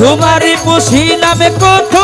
তোমারে বসিলাম কত